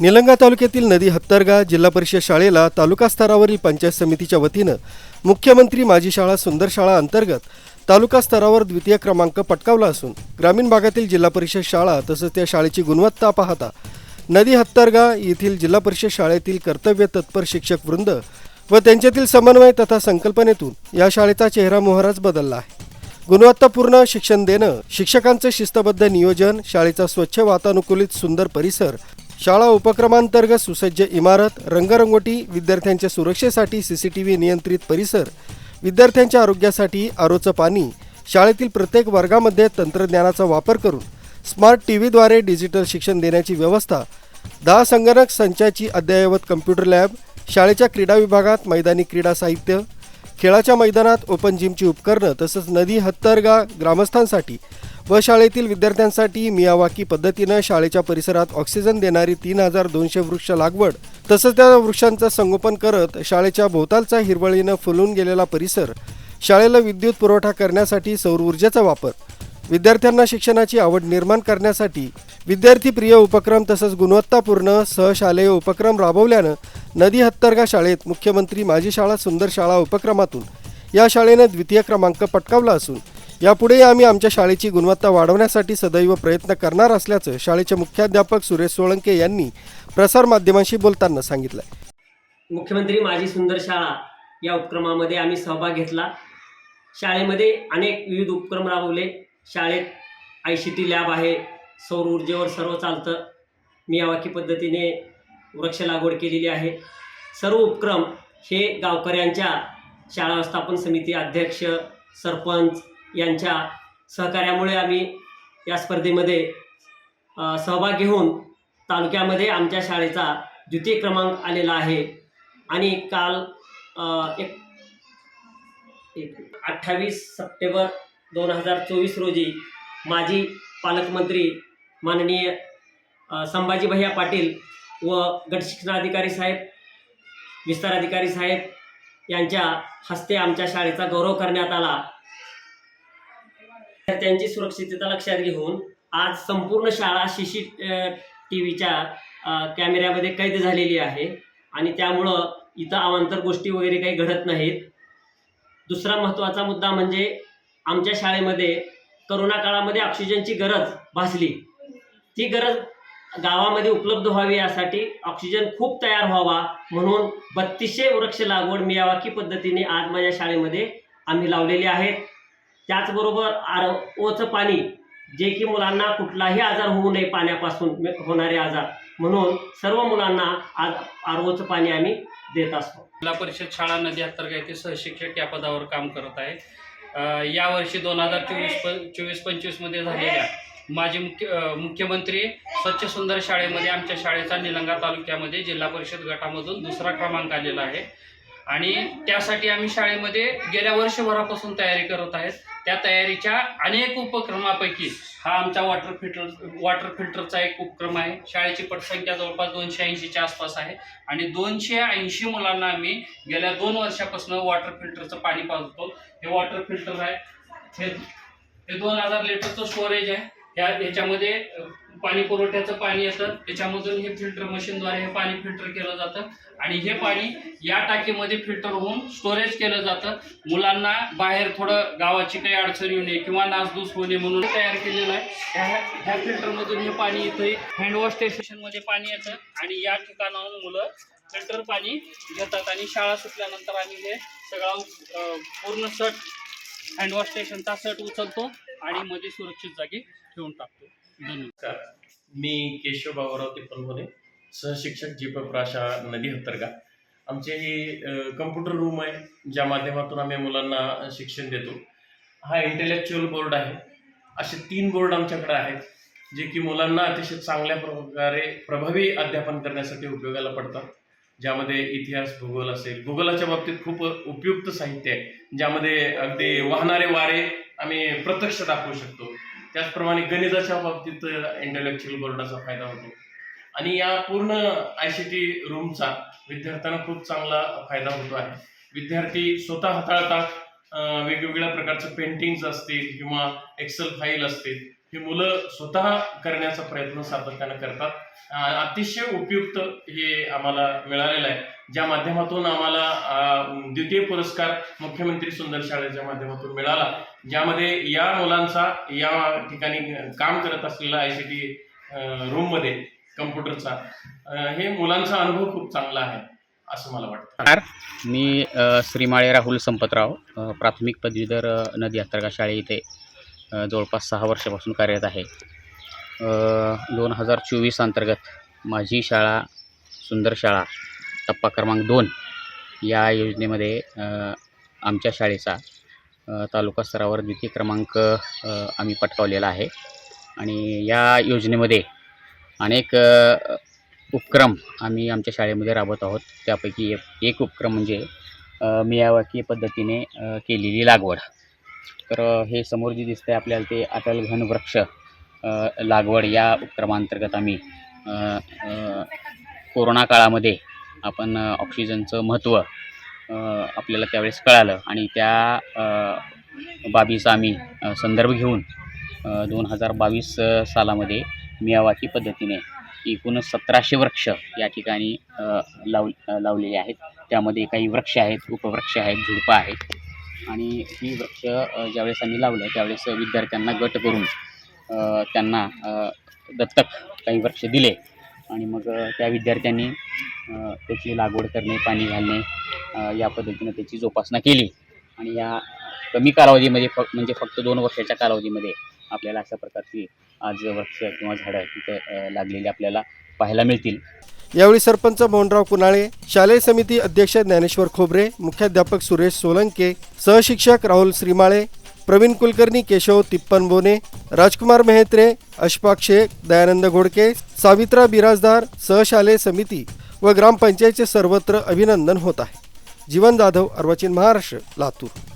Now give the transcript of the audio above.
निलंगा तालुक्यातील नदी हत्तरगा जिल्हा परिषद शाळेला तालुका स्तरावरील पंचायत समितीच्या वतीनं मुख्यमंत्री माझी शाळा सुंदर शाळा अंतर्गत तालुका स्तरावर द्वितीय क्रमांक पटकावला असून ग्रामीण भागातील जिल्हा परिषद शाळा तसंच त्या शाळेची गुणवत्ता पाहता नदी हत्तरगा येथील जिल्हा परिषद शाळेतील कर्तव्य तत्पर शिक्षक वृंद व त्यांच्यातील समन्वय तथा संकल्पनेतून या शाळेचा चेहरा मोहराच बदलला आहे. गुणवत्तापूर्ण शिक्षण देणं शिक्षकांचं शिस्तबद्ध नियोजन शाळेचा स्वच्छ वातानुकूलित सुंदर परिसर शाळा उपक्रमांतर्गत सुसज्ज इमारत रंगरंगोटी विद्यार्थ्यांच्या सुरक्षेसाठी सी सी टी व्ही नियंत्रित परिसर विद्यार्थ्यांच्या आरोग्यासाठी आरोचं पाणी शाळेतील प्रत्येक वर्गामध्ये तंत्रज्ञानाचा वापर करून स्मार्ट टी व्हीद्वारे डिजिटल शिक्षण देण्याची व्यवस्था दहा संगणक संचाची अद्ययावत कम्प्युटर लॅब शाळेच्या क्रीडा विभागात मैदानी क्रीडा साहित्य खेळाच्या मैदानात ओपन जिमची उपकरणं तसंच नदी हत्तरगा ग्रामस्थांसाठी व शाळेतील विद्यार्थ्यांसाठी मियावाकी पद्धतीनं शाळेच्या परिसरात ऑक्सिजन देणारी तीन हजार दोनशे वृक्ष लागवड तसंच त्या वृक्षांचं संगोपन करत शाळेच्या भोवतालचा हिरवळीनं फुलून गेलेला परिसर शाळेला विद्युत पुरवठा करण्यासाठी सौर ऊर्जेचा वापर. विद्यार्थ्यांना शिक्षणाची आवड निर्माण करण्यासाठी विद्यार्थीप्रिय उपक्रम तसंच गुणवत्तापूर्ण सहशालेय उपक्रम राबवल्यानं नदी हत्तरगा शाळेत मुख्यमंत्री माझी शाळा सुंदर शाळा उपक्रमातून या शाळेनं द्वितीय क्रमांक पटकावला असून यापुढे आम्ही आमच्या शाळेची गुणवत्ता वाढवण्यासाठी सदैव प्रयत्न करणार असल्याचं शाळेचे मुख्याध्यापक सुरेश सोळंके यांनी प्रसारमाध्यमांशी बोलताना सांगितलं मुख्यमंत्री माझी सुंदर शाळा या उपक्रमामध्ये आम्ही सहभाग घेतला. शाळेमध्ये अनेक विविध उपक्रम राबवले. शाळेत आय सी टी लॅब आहे सौर ऊर्जेवर सर्व चालतं. मियावाकी पद्धतीने वृक्ष लागवड केलेली आहे. सर्व उपक्रम हे गावकऱ्यांच्या शाळा व्यवस्थापन समिती अध्यक्ष सरपंच यांच्या सहकार्यामुळे आम्ही या स्पर्धेमध्ये सहभाग घेऊन तालुक्यामध्ये आमच्या शाळेचा द्वितीय क्रमांक आलेला आहे. आणि काल एक अठ्ठावीस सप्टेंबर दोन हजार चोवीस रोजी माजी पालकमंत्री माननीय संभाजी भैया पाटील व गटशिक्षणाधिकारी साहेब विस्तार अधिकारी साहेब यांच्या हस्ते आमच्या शाळेचा गौरव करण्यात आला. त्यांची सुरक्षितता लक्षात घेऊन आज संपूर्ण शाळा सी सी टी व्हीच्या कॅमेऱ्यामध्ये कैद झालेली आहे. आणि त्यामुळं इथं अवांतर गोष्टी वगैरे काही घडत नाहीत. दुसरा महत्त्वाचा मुद्दा म्हणजे आमच्या शाळेमध्ये करोना काळामध्ये ऑक्सिजनची गरज भासली. ती गरज गावामध्ये उपलब्ध व्हावी यासाठी ऑक्सिजन खूप तयार व्हावा म्हणून बत्तीसशे वृक्ष लागवड मियावाकी पद्धतीने आज माझ्या शाळेमध्ये आम्ही लावलेली आहेत. त्याचबरोबर आर ओचं पाणी जे की मुलांना कुठलाही आजार होऊ नये पाण्यापासून होणारे आजार. म्हणून सर्व मुलांना आज आर ओचं पाणी आम्ही देत असतो. जिल्हा परिषद शाळा नदी अंतर्गत येथे सहशिक्षक या पदावर काम करत आहे यावर्षी दोन हजार चोवीस प चोवीस पंचवीसमध्ये झालेल्या माजी मुख्य मुख्यमंत्री स्वच्छ सुंदर शाळेमध्ये आमच्या शाळेचा निलंगा तालुक्यामध्ये जिल्हा परिषद गटामधून दुसरा क्रमांक आलेला आहे. आणि त्यासाठी आम्ही शाळेमध्ये गेल्या वर्षभरापासून तयारी करत आहेत. त्या तयारीच्या अनेक उपक्रमापैकी हा आमचा वॉटर फिल्टर वॉटर फिल्टरचा एक उपक्रम आहे. शाळेची पटसंख्या जवळपास दोनशे ऐंशीच्या आसपास आहे. आणि दोनशे ऐंशी मुलांना आम्ही गेल्या दोन वर्षापासून वॉटर फिल्टरचं पाणी पाजतो. हे वॉटर फिल्टर आहे. हे हे दोन हजार लिटरचं स्टोरेज आहे. ह्या ह्याच्यामध्ये पाणी पुरवठ्याचं पाणी येतं. त्याच्यामधून हे फिल्टर मशीनद्वारे हे पाणी फिल्टर केलं जातं. आणि हे पाणी या टाकीमध्ये फिल्टर होऊन स्टोरेज केलं जातं. मुलांना बाहेर थोडं गावाची काही अडचण येऊ नये किंवा नासधूस होऊ नये म्हणून तयार केलेलं आहे. ह्या ह्या फिल्टरमधून हे पाणी इथे हँडवॉश स्टेशनमध्ये पाणी येतं. आणि या ठिकाणाहून मुलं फिल्टर पाणी घेतात. आणि शाळा सुटल्यानंतर आम्ही हे सगळा पूर्ण सट हँडवॉश स्टेशनचा सट उचलतो आणि मध्ये सुरक्षित जागी ठेवून टाकतो. धन्यवाद मी केशव बाबूराव तिपलवणे सहशिक्षक जीप प्राशा नदी हत्तरगा. आमचे हे कम्प्युटर रूम आहे ज्या माध्यमातून आम्ही मुलांना शिक्षण देतो. हा इंटेलेक्च्युअल बोर्ड आहे. असे तीन बोर्ड आमच्याकडे आहेत जे की मुलांना अतिशय चांगल्या प्रकारे प्रभावी अध्यापन करण्यासाठी उपयोगाला पडतात. ज्यामध्ये इतिहास भूगोल असेल भूगोलाच्या बाबतीत खूप उपयुक्त साहित्य आहे ज्यामध्ये अगदी वाहणारे वारे आम्ही प्रत्यक्ष दाखवू शकतो. त्याचप्रमाणे गणिताच्या बाबतीत इंटेलेक्च्युअल बोर्डाचा फायदा होतो. आणि या पूर्ण आय सी टी रूमचा विद्यार्थ्यांना खूप चांगला फायदा होतो आहे. विद्यार्थी स्वतः हाताळतात वेगवेगळ्या प्रकारचे पेंटिंग्स असतील किंवा एक्सेल फाईल असतील ही मुलं स्वतः करण्याचा प्रयत्न सातत्यानं करतात. अतिशय उपयुक्त हे आम्हाला मिळालेलं आहे. ज्या माध्यमातून आम्हाला द्वितीय पुरस्कार मुख्यमंत्री सुंदर शाळेच्या माध्यमातून मिळाला. ज्यामध्ये या मुलांचा या ठिकाणी काम करत असलेला आय सी टी रूममध्ये कम्प्युटरचा हे मुलांचा अनुभव खूप चांगला आहे असं मला वाटतं. मी श्रीमाळे राहुल संपतराव प्राथमिक पदवीधर नदी हत्तरगा शाळे इथे जवळपास सहा वर्षापासून कार्यरत आहे. दोन हजार चोवीस अंतर्गत माझी शाळा सुंदर शाळा टप्पा क्रमांक दोन या योजनेमध्ये आमच्या शाळेचा तालुका स्तरावर द्वितीय क्रमांक आम्ही पटकावलेला आहे. आणि या योजनेमध्ये अनेक उपक्रम आम्ही आमच्या शाळेमध्ये राबवत आहोत. त्यापैकी एक एक उपक्रम म्हणजे मियावाकी पद्धतीने केलेली लागवड. तर हे समोर जे दिसतं आहे आपल्याला ते अटल घन वृक्ष लागवड या उपक्रमांतर्गत आम्ही कोरोना काळामध्ये आपण ऑक्सिजनचं महत्त्व आपल्याला त्यावेळेस कळालं. आणि त्या बाबीचा आम्ही संदर्भ घेऊन दोन हजार बावीस सालामध्ये मियावाकी पद्धतीने एकूण सतराशे वृक्ष या ठिकाणी लाव लावलेले आहेत. त्यामध्ये काही वृक्ष आहेत उपवृक्ष आहेत झुडपं आहेत. आणि ही वृक्ष ज्यावेळेस आम्ही लावलं त्यावेळेस विद्यार्थ्यांना गट करून त्यांना दत्तक काही वृक्ष दिले. आणि मग त्या विद्यार्थ्यांनी त्याची लागवड करणे पाणी घालणे या पद्धतीनं त्याची जोपासना केली. आणि या कमी कालावधीमध्ये फ म्हणजे फक्त दोन वर्षाच्या कालावधीमध्ये आपल्याला अशा प्रकारची आज वृक्ष किंवा झाडं तिथं लागलेली आपल्याला पाहायला मिळतील. यावेळी सरपंच मोहनराव कुनाळे शालेय समिती अध्यक्ष ज्ञानेश्वर खोबरे मुख्याध्यापक सुरेश सोलंके सहशिक्षक राहुल श्रीमाळे प्रवीण कुलकर्णी केशव तिप्पन बोने राजकुमार मेहत्रे अशफाक शेख दयानंद घोडके सावित्रा बिराजदार सहशालेय समिती. व ग्रामपंचायतचे सर्वत्र अभिनंदन होत आहे. जीवन जाधव अर्वाचीन महाराष्ट्र लातूर.